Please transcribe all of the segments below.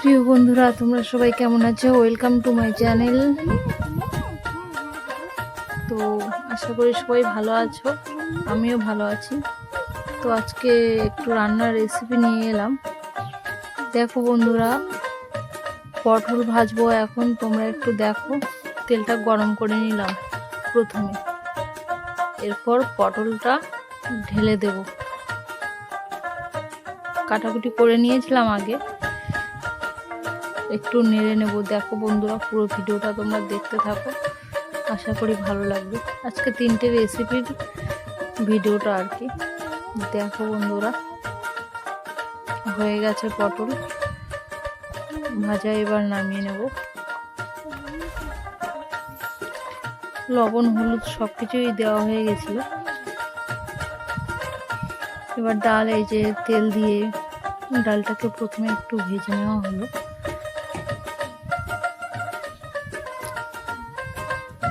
প্রিয় বন্ধুরা, তোমরা সবাই কেমন আছো? ওয়েলকাম টু মাই চ্যানেল তো আশা করি সবাই ভালো আছো, আমিও ভালো আছি। তো আজকে একটু রান্নার রেসিপি নিয়ে এলাম। দেখো বন্ধুরা, পটল ভাজবো এখন, তোমরা একটু দেখো। তেলটা গরম করে নিলাম প্রথমে। এরপর পটলটা ঢেলে দেব। কাটাকুটি করে নিয়েছিলাম আগে। একটু নেড়ে নেব। দেখো বন্ধুরা, পুরো ভিডিওটা তোমরা দেখতে থাকো। আশা করি ভালো লাগবে। আজকে তিনটে রেসিপির ভিডিওটা আর কি। দেখো বন্ধুরা, হয়ে গেছে পটল। ভাজা এবার নামিয়ে নেব। লবণ, হলুদ সব কিছুই দেওয়া হয়ে গেছিল। এবার ডাল, এই যে তেল দিয়ে ডালটাকে প্রথমে একটু ভেজে নেওয়া হলো।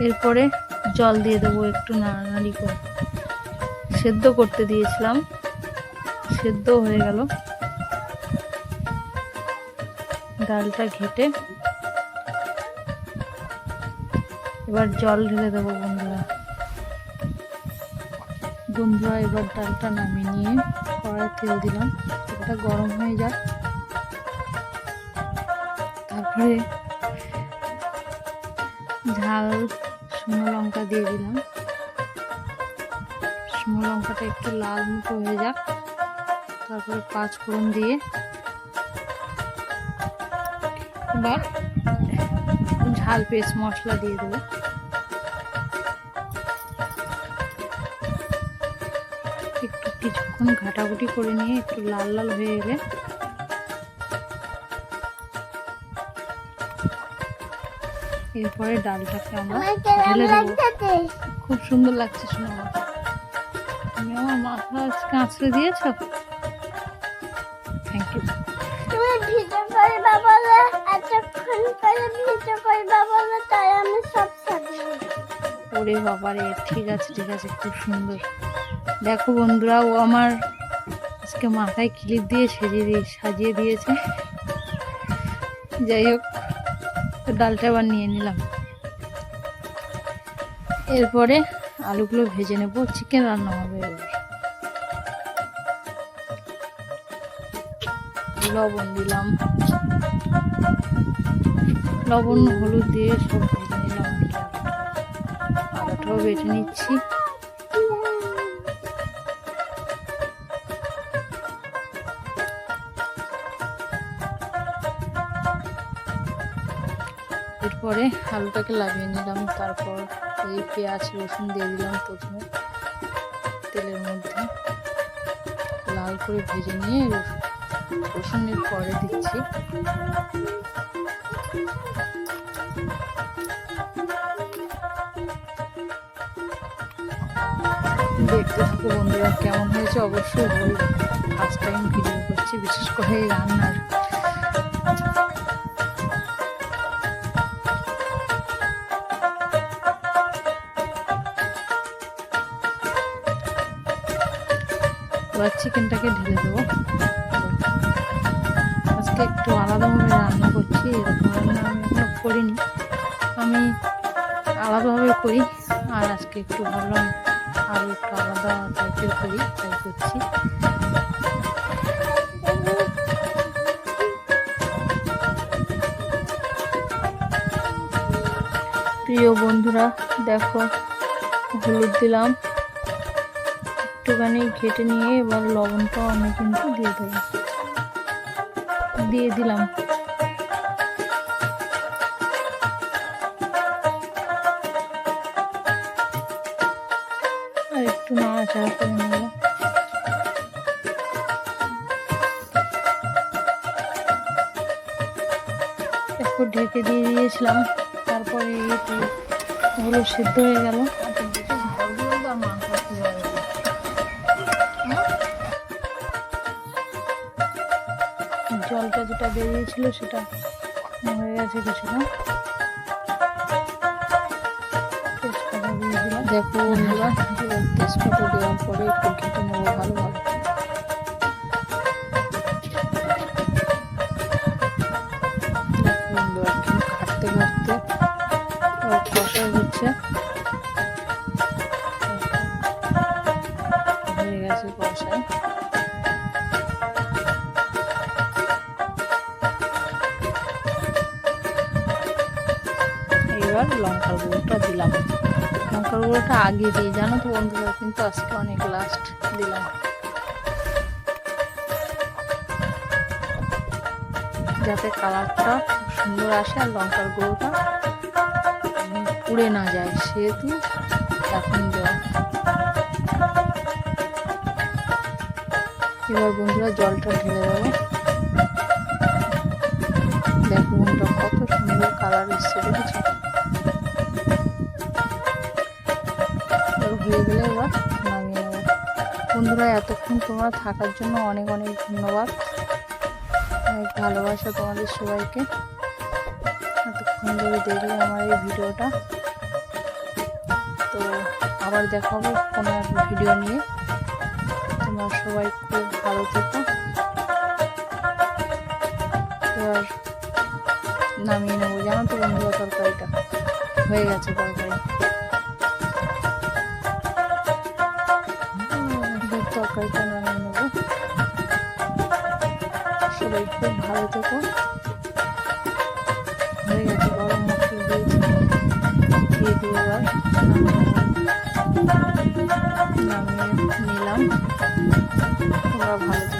এরপরে জল দিয়ে দেবো একটু নাড়ানাড়ি করে। সেদ্ধ করতে দিয়েছিলাম। সেদ্ধ হয়ে গেল। ডালটা ঘেটে এবার জল ঢেলে দেবো বন্ধুরা। বন্ধুরা, এবার ডালটা নামিয়ে নিয়ে কড়াই তেল দিলাম। তেলটা গরম হয়ে যাক। তারপরে ঝাল শুকনো লঙ্কা দিয়ে দিলাম। শুকনো লঙ্কাটা একটু লাল মতো হয়ে যাক। তারপরে পাঁচ ফোড়ন দিয়ে এবার ঝাল পেস্ট মশলা দিয়ে দেবো। একটু কিছুক্ষণ ঘাটাঘুটি করে নিয়ে একটু লাল লাল হয়ে গেলে এরপরে ডালটাকে আমরা ঢেলে দেবো। খুব সুন্দর লাগছে শোনো আমার। তুমি আমার মাথা আজকে আঁচড়ে দিয়েছ? থ্যাংক ইউ ওরে বাবারে ঠিক আছে ঠিক আছে খুব সুন্দর। দেখো বন্ধুরা ও আমার আজকে মাথায় ক্লিপ দিয়ে সেজিয়ে দিয়ে সাজিয়ে দিয়েছে। যাই হোক। তো ডালটা এবার নিয়ে নিলাম। এরপরে আলুগুলো ভেজে নেব চিকেন রান্না হবে এবার। লবণ দিলাম। লবণ, হলুদ দিয়ে সব ভেজে নিলাম। আলুটাও বেটে নিচ্ছি। এরপরে আলুটাকে লাগিয়ে নিলাম, তারপর এই পেঁয়াজ, রসুন দিয়ে দিলাম প্রথমে তেলের মধ্যে। লাল করে ভেজে নিয়ে রসুন রসুনের পরে দিচ্ছি। দেখতে থাকো বন্ধুরা, কেমন হয়েছে? অবশ্যই বলব। ফার্স্ট টাইম ভিডিও করছি, বিশেষ করে রান্নার এবার চিকেনটাকে ঢেলে দেবো। আজকে একটু আলাদাভাবে রান্না করছি, এরকম করিনি। আমি আলাদাভাবে করি, আর আজকে একটু ভাবলাম আর একটু আলাদা টাইপের করি, তাই করছি। প্রিয় বন্ধুরা, দেখো, হলুদ দিলাম। একটুখানি ঘেটে নিয়ে এবার লবণটাও আমি কিন্তু দিয়ে দেবো। দিয়ে দিলাম। আর একটু নাড়াচাড়া করে নেব। একটু ঢেকে দিয়ে দিয়েছিলাম, তারপরে ওগুলো সিদ্ধ হয়ে গেল। বেরিয়েছিল সেটা হয়ে গেছে কিছুটা। তেজপাতা দেখো দেওয়ার পরে একটু ঘেটে নেব এবার লঙ্কার গুঁড়োটা দিলাম। লঙ্কার গুঁড়োটা আগে দিই জানো তো বন্ধুরা কিন্তু আজকে অনেক লাস্ট দিলাম। যাতে কালারটা সুন্দর আসে আর লঙ্কার গুঁড়োটা উম, পুড়ে না যায় সেহেতু এখন দেওয়া। এবার বন্ধুরা জলটা ঢেলে দেবো। দেখো কত সুন্দর কালার এসছে দেখেছ? হয়ে গেলে এবার নামিয়ে নেব বন্ধুরা, এতক্ষণ তোমরা থাকার জন্য অনেক অনেক ধন্যবাদ। অনেক ভালোবাসা তোমাদের সবাইকে। এতক্ষণ ধরে দেখলে আমার এই ভিডিওটা। তো আবার দেখা হবে কোনো ভিডিও নিয়ে। তোমরা সবাই খুব ভালো থেকো। এবার নামিয়ে নেব। জানো তো বন্ধুরা, তরকারিটা হয়ে গেছে তরকারি। তরকারিটা নামিয়ে সবাই খুব ভালো থেকো হয়ে গেছে, গরম মশলা দিয়েছি দিয়ে দিয়ে নামিয়ে নিলাম। তোমরা ভালো